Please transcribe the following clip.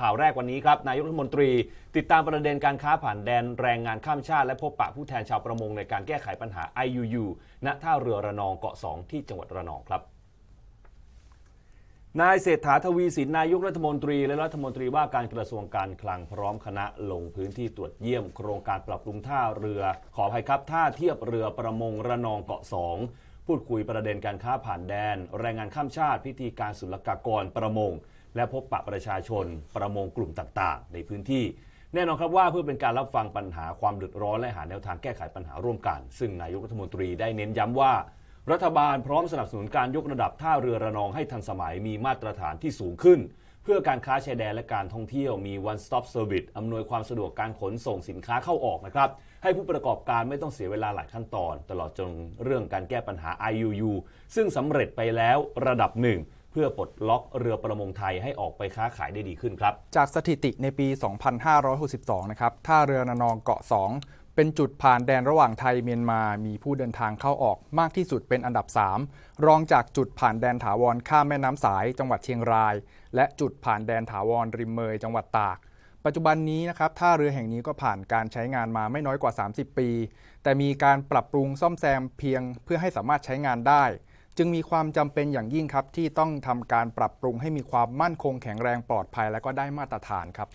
ข่าวแรกวันนี้ครับ นายกรัฐมนตรี ติดตามประเด็นการค้าผ่านแดนแรงงานข้ามชาติ และพบปะผู้แทนชาวประมงในการแก้ไขปัญหา IUU ณท่าเรือระนองเกาะ 2 ที่จังหวัดระนองครับนายเศรษฐาทวีสินนายกรัฐมนตรี และรัฐมนตรีว่าการกระทรวงการคลังพร้อมคณะลงพื้นที่ตรวจเยี่ยม โครงการปรับปรุงท่าเรือ ขออภัยครับท่าเทียบเรือประมงระนองเกาะ2พูดคุยประเด็นการค้าผ่านแดน แรงงานข้ามชาติ พิธีการศุลกากรประมง และพบปะประชาชน ประมงกลุ่มต่างๆ ในพื้นที่ แน่นอนครับว่าเพื่อเป็นการรับฟังปัญหาความเดือดร้อนและหาแนวทางแก้ไขปัญหาร่วมกัน ซึ่งนายกรัฐมนตรีได้เน้นย้ำว่า รัฐบาลพร้อมสนับสนุนการยกระดับท่าเรือระนองให้ทันสมัยมีมาตรฐานที่สูงขึ้น เพื่อการค้าชายแดนและการท่องเที่ยวมี one stop service อำนวยความสะดวกการขนส่งสินค้าเข้าออกนะครับให้ผู้ประกอบการไม่ต้องเสียเวลาหลายขั้นตอน ตลอดจนเรื่องการแก้ปัญหา IUU ซึ่งสำเร็จไปแล้วระดับหนึ่ง เพื่อปลดล็อกเรือประมงไทยให้ออกไปค้าขายได้ดีขึ้นครับ จากสถิติในปี 2562 นะครับ ท่าเรือระนองเกาะ 2 เป็นจุดผ่านแดนระหว่างไทยเมียนมา มีผู้เดินทางเข้าออกมากที่สุดเป็นอันดับ 3 รองจากจุดผ่านแดนถาวรข้ามแม่น้ำสาย จังหวัดเชียงราย และจุดผ่านแดนถาวรริมเมย จังหวัดตาก ปัจจุบันนี้นะครับท่าเรือแห่งนี้ก็ผ่านการใช้งานมาไม่น้อยกว่า 30 ปี แต่มีการปรับปรุงซ่อมแซมเพียงเพื่อให้สามารถใช้งานได้ จึงมีความจำเป็นอย่างยิ่งครับที่ต้องทำการปรับปรุงให้มีความมั่นคงแข็งแรงปลอดภัยและก็ได้มาตรฐานครับ